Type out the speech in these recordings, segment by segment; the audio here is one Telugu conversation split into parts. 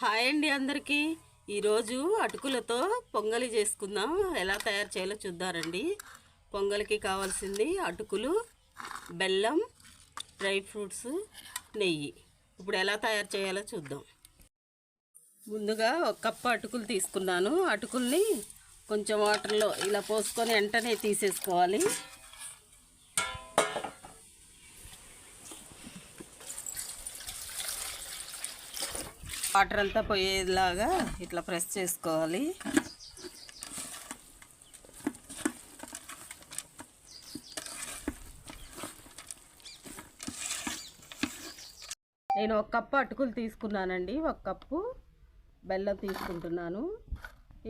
హాయ్ అండి అందరికీ. ఈరోజు అటుకులతో పొంగలి చేసుకుందాం. ఎలా తయారు చేయాలో చూద్దారండి. పొంగలికి కావాల్సింది అటుకులు బెల్లం డ్రై ఫ్రూట్స్ నెయ్యి. ఇప్పుడు ఎలా తయారు చేయాలో చూద్దాం. ముందుగా ఒక కప్పు అటుకులు తీసుకున్నాను. అటుకుల్ని కొంచెం వాటర్లో ఇలా పోసుకొని వెంటనే తీసేసుకోవాలి. వాటర్ అంతా పోయేలాగా ఇట్లా ప్రెస్ చేసుకోవాలి. నేను ఒక కప్పు అటుకులు తీసుకున్నానండి. ఒక కప్పు బెల్లం తీసుకుంటున్నాను.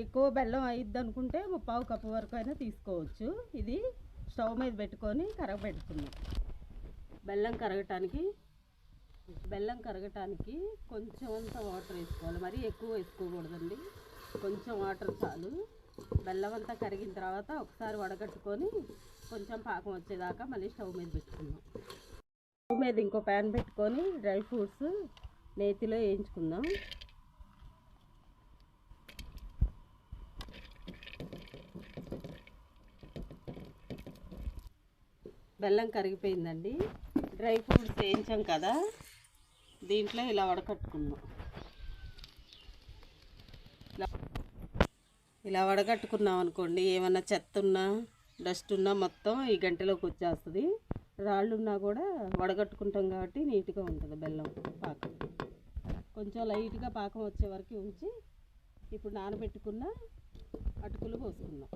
ఎక్కువ బెల్లం అయిద్ది అనుకుంటే ముప్పావు కప్పు వరకు అయినా తీసుకోవచ్చు. ఇది స్టవ్ మీద పెట్టుకొని కరగబెట్టుకున్నాం బెల్లం కరగటానికి బెల్లం కరగటానికి కొంచెం అంత వాటర్ వేసుకోవాలి. మరీ ఎక్కువ వేసుకోకూడదండి. కొంచెం వాటర్ చాలు. బెల్లం అంతా కరిగిన తర్వాత ఒకసారి వడగట్టుకొని కొంచెం పాకం వచ్చేదాకా మళ్ళీ స్టవ్ మీద పెట్టుకుందాం. స్టవ్ మీద ఇంకో ప్యాన్ పెట్టుకొని డ్రై ఫ్రూట్స్ నేతిలో వేయించుకుందాం. బెల్లం కరిగిపోయిందండి. డ్రై ఫ్రూట్స్ వేయించాం కదా. దీంట్లో ఇలా వడకట్టుకుందాం. ఇలా ఇలా వడగట్టుకున్నాం అనుకోండి ఏమన్నా చెత్త ఉన్నా డస్ట్ ఉన్నా మొత్తం ఈ గంటలోకి వచ్చేస్తుంది. రాళ్ళు ఉన్నా కూడా వడగట్టుకుంటాం కాబట్టి నీట్గా ఉంటుంది బెల్లం పాకం. కొంచెం లైట్గా పాకం వచ్చే వరకు ఉంచి ఇప్పుడు నానబెట్టుకున్న అటుకులు పోసుకుందాం.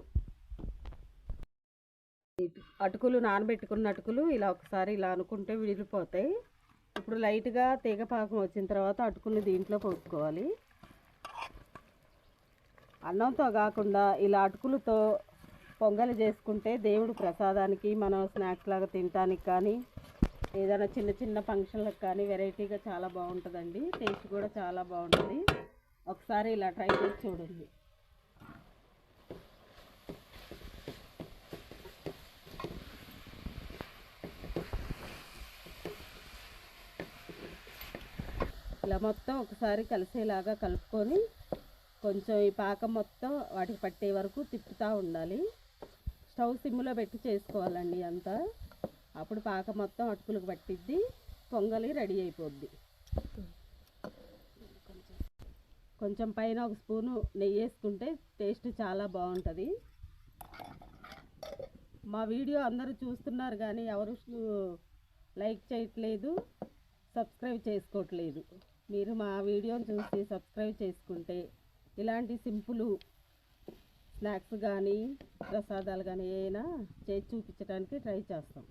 అటుకులు నానబెట్టుకున్న అటుకులు ఇలా ఒకసారి ఇలా అనుకుంటే విడిపోతాయి. ఇప్పుడు లైట్గా తీగ పాకం వచ్చిన తర్వాత అటుకులు దీంట్లో పోసుకోవాలి అన్నంతో కాకుండా ఇలా అటుకులతో పొంగలి చేసుకుంటే దేవుడు ప్రసాదానికి మనం స్నాక్స్ లాగా తినటానికి కానీ ఏదైనా చిన్న చిన్న ఫంక్షన్లకు కానీ వెరైటీగా చాలా బాగుంటుందండి. టేస్ట్ కూడా చాలా బాగుంటుంది. ఒకసారి ఇలా ట్రై చేసి చూడండి. ఇలా మొత్తం ఒకసారి కలిసేలాగా కలుపుకొని కొంచెం ఈ పాకం మొత్తం వాటికి పట్టే వరకు తిప్పుతూ ఉండాలి. స్టవ్ సిమ్లో పెట్టి చేసుకోవాలండి అంతా. అప్పుడు పాకం మొత్తం అటుకులకు పట్టిద్ది పొంగలి రెడీ అయిపోద్ది. కొంచెం పైన ఒక స్పూను నెయ్యి వేసుకుంటే టేస్ట్ చాలా బాగుంటుంది. మా వీడియో అందరూ చూస్తున్నారు కానీ ఎవరు లైక్ చేయట్లేదు సబ్స్క్రైబ్ చేసుకోవట్లేదు. మీరు మా వీడియోని చూసి సబ్స్క్రైబ్ చేసుకుంటే ఇలాంటి సింపుల్ స్నాక్స్ కానీ ప్రసాదాలు కానీ ఏమైనా చేసి చూపించడానికి ట్రై చేస్తాం.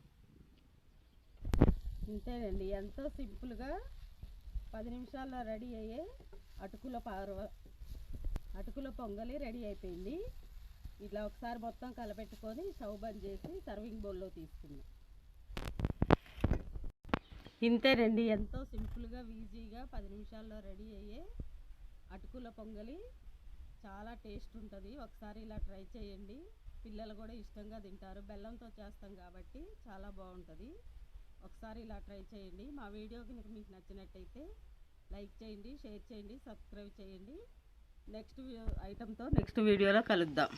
ఇంతేనండి. ఎంతో సింపుల్గా పది నిమిషాల్లో రెడీ అయ్యే అటుకుల పారవ అటుకుల పొంగలి రెడీ అయిపోయింది. ఇట్లా ఒకసారి మొత్తం కలపెట్టుకొని స్టవ్ బంద్ చేసి సర్వింగ్ బౌల్లో తీసుకుందాం. ఇంతేనండి ఎంతో సింపుల్గా ఈజీగా పది నిమిషాల్లో రెడీ అయ్యే అటుకుల పొంగలి. చాలా టేస్ట్ ఉంటుంది. ఒకసారి ఇలా ట్రై చేయండి. పిల్లలు కూడా ఇష్టంగా తింటారు. బెల్లంతో చేస్తాం కాబట్టి చాలా బాగుంటుంది. ఒకసారి ఇలా ట్రై చేయండి. మా వీడియో కనుక మీకు నచ్చినట్టయితే లైక్ చేయండి షేర్ చేయండి సబ్స్క్రైబ్ చేయండి. నెక్స్ట్ ఐటెంతో నెక్స్ట్ వీడియోలో కలుద్దాం.